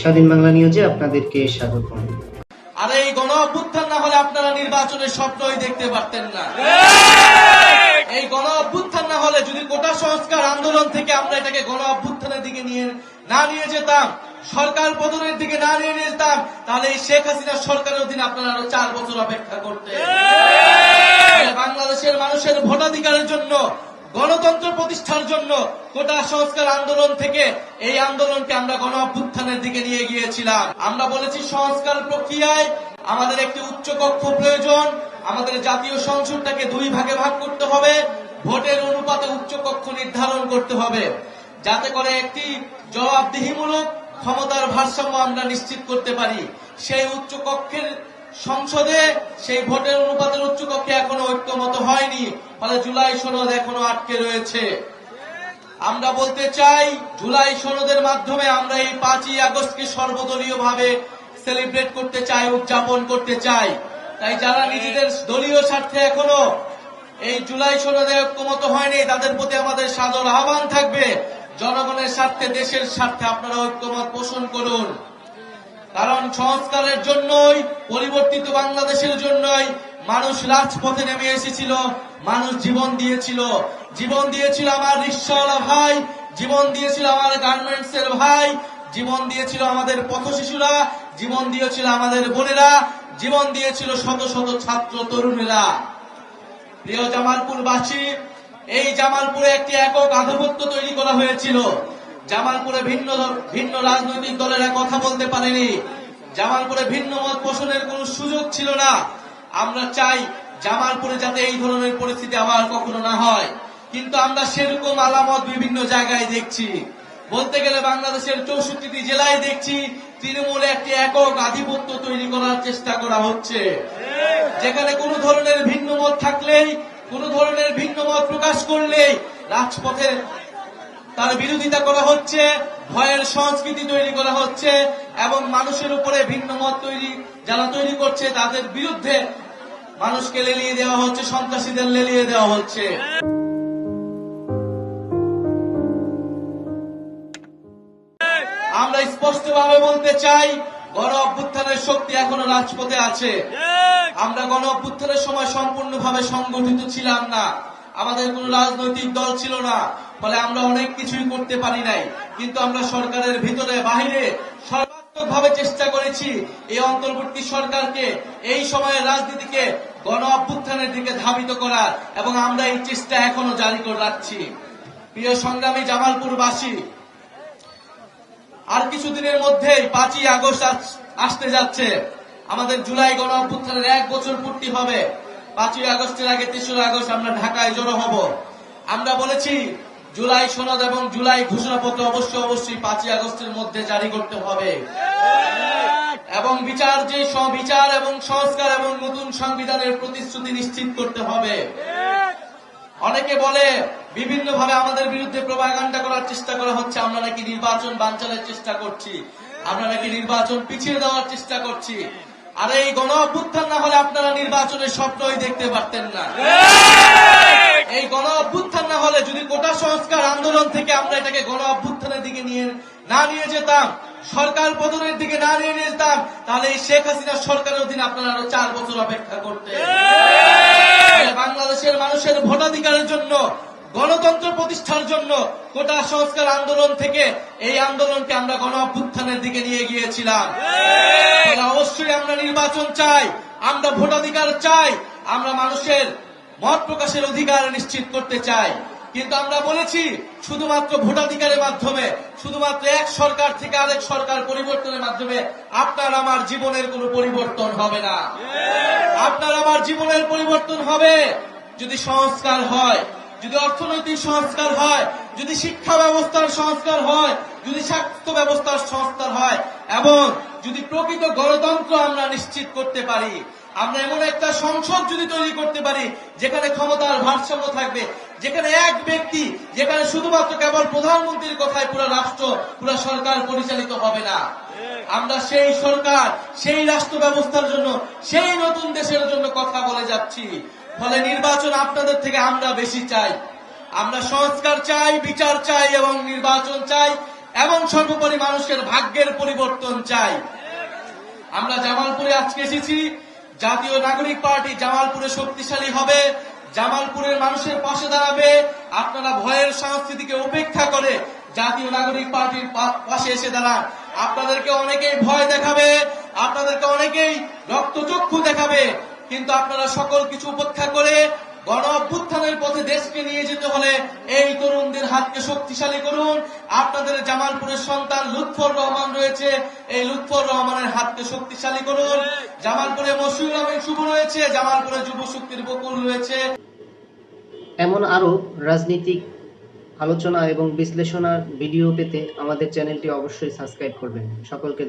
স্বাধীন বাংলা নিউজে আপনাদেরকে স্বাগতম। আর এই গণ অভ্যুত্থান না হলে আপনারা নির্বাচনের স্বপ্নই দেখতে পারতেন না। এই গণ অভ্যুত্থান না হলে যদি কোটা সংস্কার আন্দোলন থেকে আমরা এটাকে গণ অভ্যুত্থানের দিকে নিয়ে না নিয়ে যেতাম সরকার পতনের দিকে না নিয়ে যেতাম তাহলে এই শেখ হাসিনার সরকারের অধীনে আপনারা আরও চার বছর অপেক্ষা করতে বাংলাদেশের মানুষের ভোটাধিকারের জন্য গণতন্ত্র প্রতিষ্ঠার জন্য কোটা সংস্কার আন্দোলন থেকে এই আন্দোলনকে আমরা গণ অভ্যুত্থানের দিকে নিয়ে গিয়েছিলাম। আমরা বলেছি সংস্কার প্রক্রিয়ায় আমাদের একটি উচ্চ কক্ষ প্রয়োজন, আমাদের জাতীয় সংসদটাকে দুই ভাগে ভাগ করতে হবে, ভোটের অনুপাতে উচ্চ কক্ষ নির্ধারণ করতে হবে। যাতে করে একটি জবাবদিহিমূলক ক্ষমতার ভারসাম্য আমরা নিশ্চিত করতে পারি। সেই উচ্চ কক্ষের সংসদে সেই ভোটের অনুপাতের উচ্চ কক্ষে এখনও ঐক্যমত হয়নি, ফলে জুলাই সনদ এখনও আটকে রয়েছে। আমরা বলতে চাই, জুলাই সনদের মাধ্যমে আমরা এই পাঁচই আগস্টকে সর্বদলীয় ভাবে সেলিব্রেট করতে চাই, উদযাপন করতে চাই। তাই যারা নিজেদের দলীয় স্বার্থে এখনও এই জুলাই সনদে ঐক্যমত হয়নি, তাদের প্রতি আমাদের সাদর আহ্বান থাকবে। জনগণের স্বার্থে, দেশের স্বার্থে আপনারা ঐক্যমত পোষণ করুন। কারণ সংস্কারের জন্যই, পরিবর্তিত বাংলাদেশের জন্যই মানুষ রাজপথে নেমে এসেছিল, মানুষ জীবন দিয়েছিল। জীবন দিয়েছিল আমার রিক্সাওয়ালা ভাই, জীবন দিয়েছিল আমার গার্মেন্টস এর ভাই, জীবন দিয়েছিল আমাদের পথ শিশুরা, জীবন দিয়েছিল আমাদের বোনেরা, জীবন দিয়েছিল শত শত ছাত্র তরুণেরা। প্রিয় জামালপুরবাসী, এই জামালপুরে একটি একক আধিপত্য তৈরি করা হয়েছিল। জামালপুরে ভিন্ন ভিন্ন রাজনৈতিক দলেরা কথা বলতে পারেনি। জামালপুরে ভিন্ন মত পোষণের কোন সুযোগ ছিল না। আমরা চাই জামালপুরে যাতে এই ধরনের পরিস্থিতি আবার কখনো না হয়। কিন্তু আমরা সেরকম আলামত বিভিন্ন জায়গায় দেখছি। বলতে গেলে বাংলাদেশের চৌষট্টিটি জেলায় দেখছি তৃণমূলে একটি একক আধিপত্য তৈরি করার চেষ্টা করা হচ্ছে। যেখানে কোন ধরনের ভিন্ন মত থাকলেই, কোন ধরনের ভিন্ন মত প্রকাশ করলেই রাজপথে তার বিরোধিতা করা হচ্ছে, ভয়ের সংস্কৃতি তৈরি করা হচ্ছে, এবং মানুষের উপরে ভিন্ন মত তৈরি, যারা তৈরি করছে তাদের বিরুদ্ধে মানুষকে লেলিয়ে দেওয়া হচ্ছে, সন্ত্রাসীদের লেলিয়ে দেওয়া হচ্ছে। আমরা স্পষ্টভাবে বলতে চাই, গণ অভ্যুত্থানের শক্তি এখনও রাজপথে আছে। আমরা গণ অভ্যুত্থানের সময় সম্পূর্ণভাবে সংগঠিত ছিলাম না। আমাদের কোনো রাজনৈতিক দল ছিল না। ফলে আমরা অনেক কিছুই করতে পারি নাই। কিন্তু আমরা সরকারের ভিতরে, বাহিরে সর্বাত্মকভাবে চেষ্টা করেছি এই অন্তর্বর্তী সরকারকে এই সময়ের রাজনীতিকে গণ অভ্যুত্থানের দিকে ধাবিত করার এবং আমরা এই চেষ্টা এখনও জারি করে রাখছি। প্রিয় সংগ্রামী জামালপুরবাসী, আর কিছুদিনের মধ্যেই পাঁচই আগস্ট আস- আসতে যাচ্ছে। আমাদের জুলাই গণ অভ্যুত্থানের এক বছর পূর্তি হবে। পাঁচই আগস্টের আগে তেসরা আগস্ট আমরা ঢাকায় জড়ো হব। আমরা বলেছি জুলাই সনদ এবং জুলাই ঘোষণাপত্র অবশ্যই অবশ্যই পাঁচই আগস্টের মধ্যে জারি করতে হবে। এবং বিচার, যে বিচার এবং সংস্কার এবং নতুন সংবিধানের প্রতিশ্রুতি নিশ্চিত করতে হবে। অনেকে বলে বিভিন্ন ভাবে আমাদের বিরুদ্ধে প্রভাগান্ডা করার চেষ্টা করা হচ্ছে, আমরা নাকি নির্বাচন বানচালের চেষ্টা করছি, আমরা নাকি নির্বাচন পিছিয়ে দেওয়ার চেষ্টা করছি। আর এই গণ অভ্যুত্থান না হলে আপনারা নির্বাচনের স্বপ্নই দেখতে পারতেন না। এই গণ অভ্যুত্থান না হলে যদি কোটা সংস্কার আন্দোলন থেকে আমরা এটাকে গণ অভ্যুত্থানের দিকে নিয়ে, না নিয়ে যেতাম, সরকার পতনের দিকে না নিয়ে যেতাম, তাহলে এই শেখ হাসিনা সরকারের অধীনে আপনারা আরও চার বছর অপেক্ষা করতে বাংলাদেশের মানুষের ভোটাধিকারের জন্য, গণতন্ত্র প্রতিষ্ঠার জন্য কোটা সংস্কার আন্দোলন থেকে এই আন্দোলনকে আমরা গণ অভ্যুত্থানের দিকে নিয়ে গিয়েছিলাম। অবশ্যই আমরা নির্বাচন চাই, আমরা ভোটাধিকার চাই, আমরা মানুষের মত প্রকাশের অধিকার নিশ্চিত করতে চাই। কিন্তু আমরা বলেছি, শুধুমাত্র ভোটাধিকারের মাধ্যমে, শুধুমাত্র এক সরকার থেকে আরেক সরকার পরিবর্তনের মাধ্যমে আপনার আমার জীবনের কোনো পরিবর্তন হবে না। আপনার আমার জীবনের পরিবর্তন হবে যদি সংস্কার হয়, যদি অর্থনৈতিক সংস্কার হয়, যদি শিক্ষা ব্যবস্থার সংস্কার হয়, যদি স্বাস্থ্য ব্যবস্থার সংস্কার হয়, এবং যদি প্রকৃত গণতন্ত্র আমরা নিশ্চিত করতে পারি আমরা এমন একটা সংসদ যদি তৈরি করতে পারি, যেখানে ক্ষমতার ভারসাম্য থাকবে, যেখানে এক ব্যক্তি, যেখানে শুধুমাত্র কেবল প্রধানমন্ত্রীর কথায় পুরো রাষ্ট্র, পুরো সরকার পরিচালিত হবে না। আমরা সেই সরকার, সেই রাষ্ট্র ব্যবস্থার জন্য, সেই নতুন দেশের জন্য কথা বলে যাচ্ছি। ফলে নির্বাচন আপনাদের থেকে আমরা বেশি চাই। আমরা সংস্কার চাই, বিচার চাই এবং নির্বাচন চাই এবং সর্বোপরি মানুষের ভাগ্যের পরিবর্তন চাই। আমরা জামালপুরে আজকে এসেছি। জাতীয় নাগরিক পার্টি জামালপুরে শক্তিশালী হবে, জামালপুরের মানুষের পাশে দাঁড়াবে, আপনারা ভয়ের সংস্কৃতিকে উপেক্ষা করে জাতীয় নাগরিক পার্টির পাশে এসে দাঁড়ান। আপনাদেরকে অনেকেই ভয় দেখাবে, আপনাদেরকে অনেকেই রক্তচক্ষু দেখাবে, কিন্তু আপনারা সকল কিছু উপেক্ষা করে গণ অভ্যুত্থানের পথে দেশকে নিয়ে যেতে হলে হাতকে শক্তিশালী করুন। আপনাদের জামালপুরের সন্তান লুৎফর রহমান রয়েছে। এই লুৎফর রহমানের হাতকে শক্তিশালী করুন। জামালপুরে মশিউর রহমান শুভ রয়েছে। জামালপুরে যুব শক্তির বকুল রয়েছে। এমন আরও রাজনৈতিক আলোচনা এবং বিশ্লেষণার ভিডিও পেতে আমাদের চ্যানেলটি অবশ্যই সাবস্ক্রাইব করবেন। সকলকে